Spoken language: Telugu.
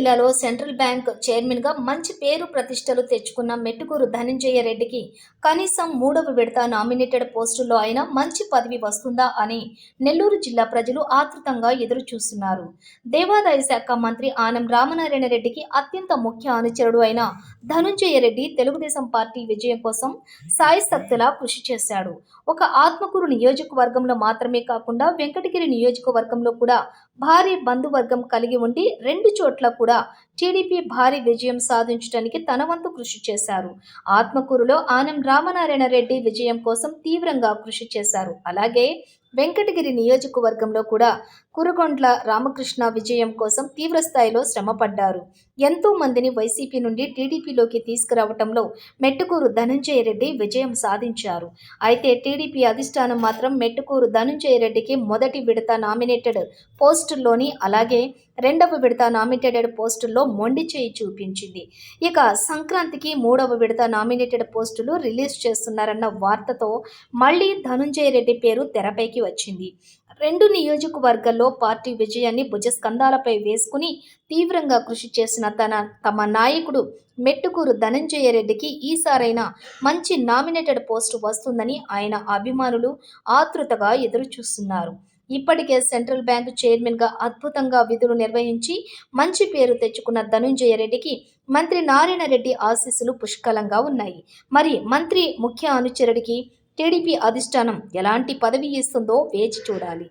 జిల్లాలో సెంట్రల్ బ్యాంక్ చైర్మన్గా మంచి పేరు ప్రతిష్టలు తెచ్చుకున్న మెట్టుకూరు ధనంజయ రెడ్డికి కనీసం మూడవ విడత నామినేటెడ్ పోస్టుల్లో అయినా మంచి పదవి వస్తుందా అని నెల్లూరు జిల్లా ప్రజలు ఆతృతంగా ఎదురు చూస్తున్నారు దేవాదాయ శాఖ మంత్రి ఆనం రామనారాయణ రెడ్డికి అత్యంత ముఖ్య అనుచరుడు అయిన ధనుంజయ రెడ్డి తెలుగుదేశం పార్టీ విజయం కోసం సాయశక్తులా కృషి చేశాడు. ఒక ఆత్మకూరు నియోజకవర్గంలో మాత్రమే కాకుండా వెంకటగిరి నియోజకవర్గంలో కూడా భారీ బంధువర్గం కలిగి ఉండి రెండు చోట్ల కూడా టీడీపీ భారీ విజయం సాధించడానికి తన వంతు కృషి చేశారు. ఆత్మకూరులో ఆనం రామనారాయణ రెడ్డి విజయం కోసం తీవ్రంగా కృషి చేశారు. అలాగే వెంకటగిరి నియోజకవర్గంలో కూడా కురుగొండ్ల రామకృష్ణ విజయం కోసం తీవ్రస్థాయిలో శ్రమపడ్డారు. ఎంతో మందిని వైసీపీ నుండి టీడీపీలోకి తీసుకురావటంలో మెట్టుకూరు ధనంజయ రెడ్డి విజయం సాధించారు. అయితే టీడీపీ అధిష్టానం మాత్రం మెట్టుకూరు ధనంజయ రెడ్డికి మొదటి విడత నామినేటెడ్ పోస్టుల్లోని అలాగే రెండవ విడత నామినేటెడ్ పోస్టుల్లో మొండి చేయి చూపించింది. ఇక సంక్రాంతికి మూడవ విడత నామినేటెడ్ పోస్టులు రిలీజ్ చేస్తున్నారన్న వార్తతో మళ్ళీ ధనుంజయ రెడ్డి పేరు తెరపైకి వచ్చింది. రెండు నియోజకవర్గాల్లో పార్టీ విజయాన్ని భుజస్కంధాలపై వేసుకుని తీవ్రంగా కృషి చేసిన తన తమ నాయకుడు మెట్టుకూరు ధనంజయ రెడ్డికి ఈసారైనా మంచి నామినేటెడ్ పోస్టు వస్తుందని ఆయన అభిమానులు ఆతృతగా ఎదురుచూస్తున్నారు. ఇప్పటికే సెంట్రల్ బ్యాంకు చైర్మన్గా అద్భుతంగా విధులు నిర్వహించి మంచి పేరు తెచ్చుకున్న ధనుంజయ రెడ్డికి మంత్రి నారాయణ రెడ్డి ఆశీస్సులు పుష్కలంగా ఉన్నాయి. మరి మంత్రి ముఖ్య అనుచరుడికి టీడీపీ అధిష్టానం ఎలాంటి పదవి ఇస్తుందో వేచి చూడాలి.